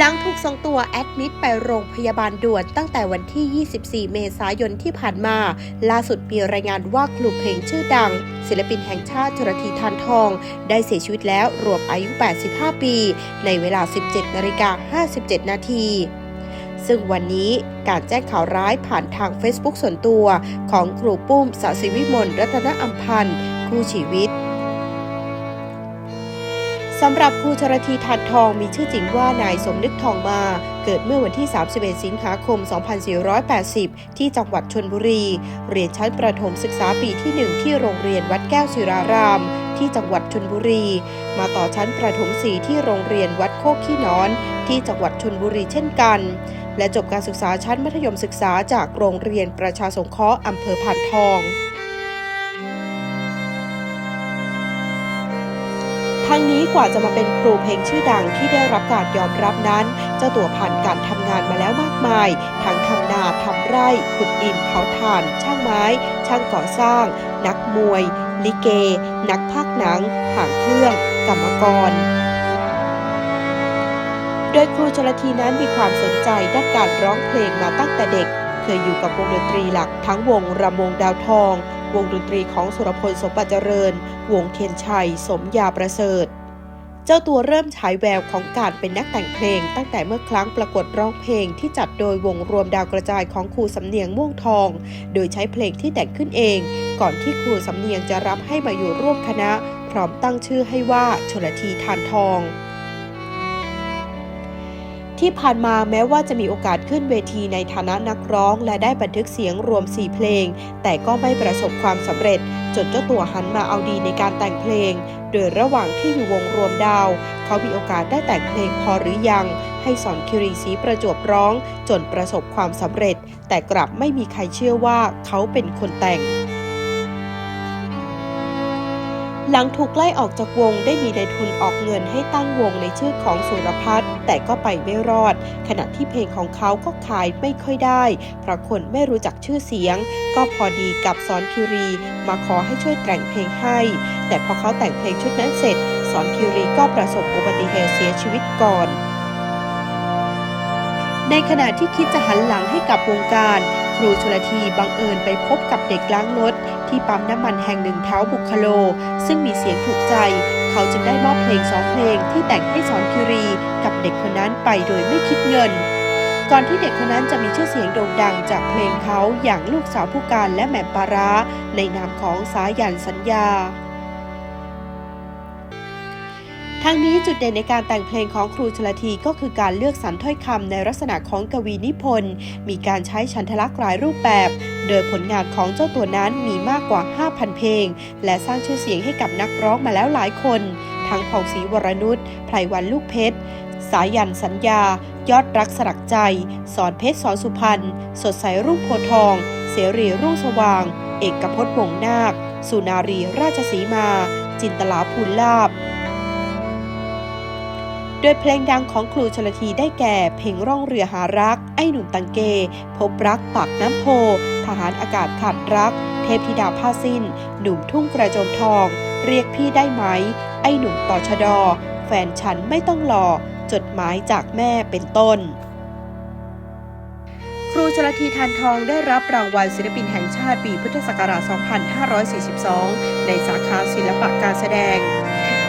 หลังถูกส่งตัวแอดมิดไปโรงพยาบาลด่วนตั้งแต่วันที่ 24 เมษายนที่ผ่านมา ล่าสุดมีรายงานว่าครูเพลงชื่อดัง ศิลปินแห่งชาติชรธีทานทอง ได้เสียชีวิตแล้วรวมอายุ 85 ปี ในเวลา 17 นาฬิกา 57 นาทีซึ่งวันนี้การแจ้งข่าวร้ายผ่านทาง Facebook ส่วนตัว ของครูปุ้มสศิวิมลรัตนอัมพันธ์คู่ชีวิต สำหรับครูชรธีทานทองมีชื่อจริงว่านายสมนึกทองมา เกิดเมื่อวันที่ 31 สิงหาคม 2480 ที่จังหวัดชนบุรี เรียนชั้นประถมศึกษาปีที่ 1 ที่โรงเรียนวัดแก้วศิราราม ที่จังหวัดชนบุรี มาต่อชั้นประถม4ที่โรงเรียนวัดโคกขี้นอน ที่จังหวัดชนบุรีเช่นกัน และจบการศึกษาชั้นมัธยมศึกษาจากโรงเรียนประชาสงเคราะห์อำเภอพานทอง ทั้งนี้กว่าจะมาเป็นครูเพลงชื่อดังที่ได้รับการยอมรับนั้น เจ้าตัวผ่านการทำงานมาแล้วมากมาย ทั้งทำนาทำไร่ขุดดินเผาถ่าน ช่างไม้ ช่างก่อสร้าง นักมวย ลิเก นักพากย์หนังหางเครื่อง กรรมกรโดยครูชลทีนั้นมีความสนใจด้านการร้องเพลงมาตั้งแต่เด็ก เคยอยู่กับวงดนตรีหลักทั้งวงรำวงดาวทอง วงดนตรีของสุรพลสมบัติเจริญ วงเทียนชัย สมยาประเสริฐ เจ้าตัวเริ่มฉายแววของการเป็นนักแต่งเพลง ตั้งแต่เมื่อครั้งประกวดร้องเพลงที่จัดโดยวงรวมดาวกระจายของครูสำเนียงม่วงทอง โดยใช้เพลงที่แต่งขึ้นเอง ก่อนที่ครูสำเนียงจะรับให้มาอยู่ร่วมคณะ พร้อมตั้งชื่อให้ว่าชลทีทานทอง ที่ผ่านมาแม้ว่าจะมีโอกาสขึ้นเวทีในฐานะนักร้อง และได้บันทึกเสียงรวม 4 เพลง แต่ก็ไม่ประสบความสำเร็จ จนเจ้าตัวหันมาเอาดีในการแต่งเพลง โดยระหว่างที่อยู่วงรวมดาว เขามีโอกาสได้แต่งเพลงพอหรือยัง ให้สอนคิรีศรีประจวบร้อง จนประสบความสำเร็จ แต่กลับไม่มีใครเชื่อว่าเขาเป็นคนแต่ง หลังถูกไล่ออกจากวงได้มีนายทุนออกเงินให้ตั้งวงในชื่อของสุรพัฒน์แต่ก็ไปไม่รอด ขณะที่เพลงของเขาก็ขายไม่ค่อยได้เพราะคนไม่รู้จักชื่อเสียง ก็พอดีกับสอนคิรีมาขอให้ช่วยแต่งเพลงให้ แต่พอเขาแต่งเพลงชุดนั้นเสร็จ สอนคิรีก็ประสบอุบัติเหตุเสียชีวิตก่อน ในขณะที่คิดจะหันหลังให้กับวงการครูชลทีบังเอิญไปพบกับเด็กล้างรถ ที่ปั๊มน้ำมันแห่งหนึ่งแถวบุคโล ซึ่งมีเสียงถูกใจ เขาจึงได้มอบเพลงสองเพลงที่แต่งให้สอนคิรีกับเด็กคนนั้นไปโดยไม่คิดเงิน ก่อนที่เด็กคนนั้นจะมีชื่อเสียงโด่งดังจากเพลงเขาอย่างลูกสาวผู้การและแหม่มปาร้าในนามของสายันสัญญาทั้งนี้จุดเด่นในการแต่งเพลงของครูชลทีก็คือการเลือกสรรถ้อยคำในลักษณะของกวีนิพนธ์ มีการใช้ชันทลักษณ์หลายรูปแบบ โดยผลงานของเจ้าตัวนั้นมีมากกว่า 5,000 เพลง และสร้างชื่อเสียงให้กับนักร้องมาแล้วหลายคน ทั้งผ่องศรีวรนุชไพรวันลูกเพชร สายันสัญญา ยอดรักสลักใจ สอนเพชรสอนสุพรรณ สดใสรุ่งโพทอง เสรีรุ่งสว่าง เอกพจน์วงศ์นาค สุนารีราชสีมา จินตลาภูลลาบโดยเพลงดังของครูชลทีได้แก่ เพลงร่องเรือหารัก ไอ้หนุ่มตังเก พบรักปากน้ำโพ ทหารอากาศขาดรัก เทพธิดาผ้าสิ้น หนุ่มทุ่งกระโจมทอง เรียกพี่ได้ไหม ไอ้หนุ่มต่อชะดอ แฟนฉันไม่ต้องรอ จดหมายจากแม่เป็นต้น ครูชลทีทานทองได้รับรางวัลศิลปินแห่งชาติปีพุทธศักราช 2542 ในสาขาศิลปะการแสดง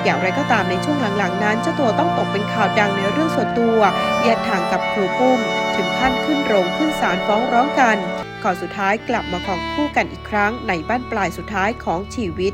อย่างไรก็ตามในช่วงหลังๆ นั้นเจ้าตัวต้องตกเป็นข่าวดังในเรื่องส่วนตัวแยกทางกับครูปุ้ม ถึงขั้นขึ้นโรงขึ้นศาลฟ้องร้องกัน ก่อนสุดท้ายกลับมาของคู่กันอีกครั้งในบ้านปลายสุดท้ายของชีวิต